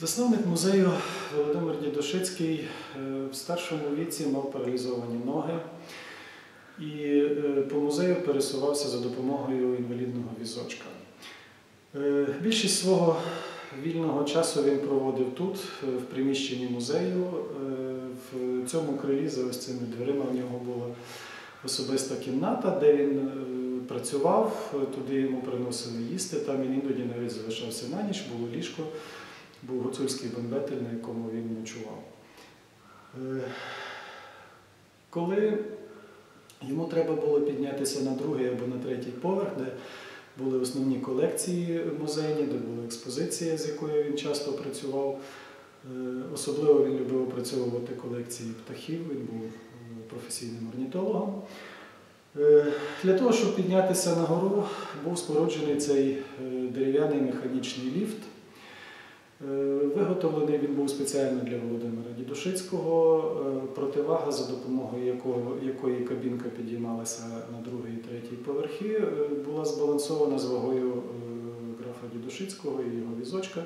Засновник музею Володимир Дідошицький е, в старшому віці мав паралізовані ноги і е, по музею пересувався за допомогою інвалідного візочка. Е, Більшість свого вільного часу він проводив тут, в приміщенні музею. В цьому крилі за ось цими дверима в нього була особиста кімната, де він працював, туди йому приносили їсти, там він іноді навіть залишався на ніч, було ліжко, був гуцульський бенбетель, на якому він ночував. Е, Коли йому треба було піднятися на другий або на третій поверх, де були основні колекції музейні, де була експозиція, з якою він часто працював. Е, Особливо він любив опрацьовувати колекції птахів, він був е, професійним орнітологом. Для того, щоб піднятися на гору, був споруджений цей дерев'яний механічний ліфт. Е, Виготовлений він був спеціально для Володимира Дідушицького. Е, Противага, за допомогою якого, якої кабінка підіймалася на другий і третій поверхи, е, була збалансована з вагою графа Дідушицького і його візочка.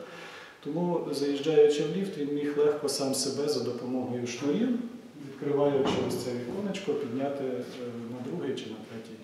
Тому, заїжджаючи в ліфт, він міг легко сам себе за допомогою шнурів, відкриваючи ось це віконечко, підняти на другий чи на третій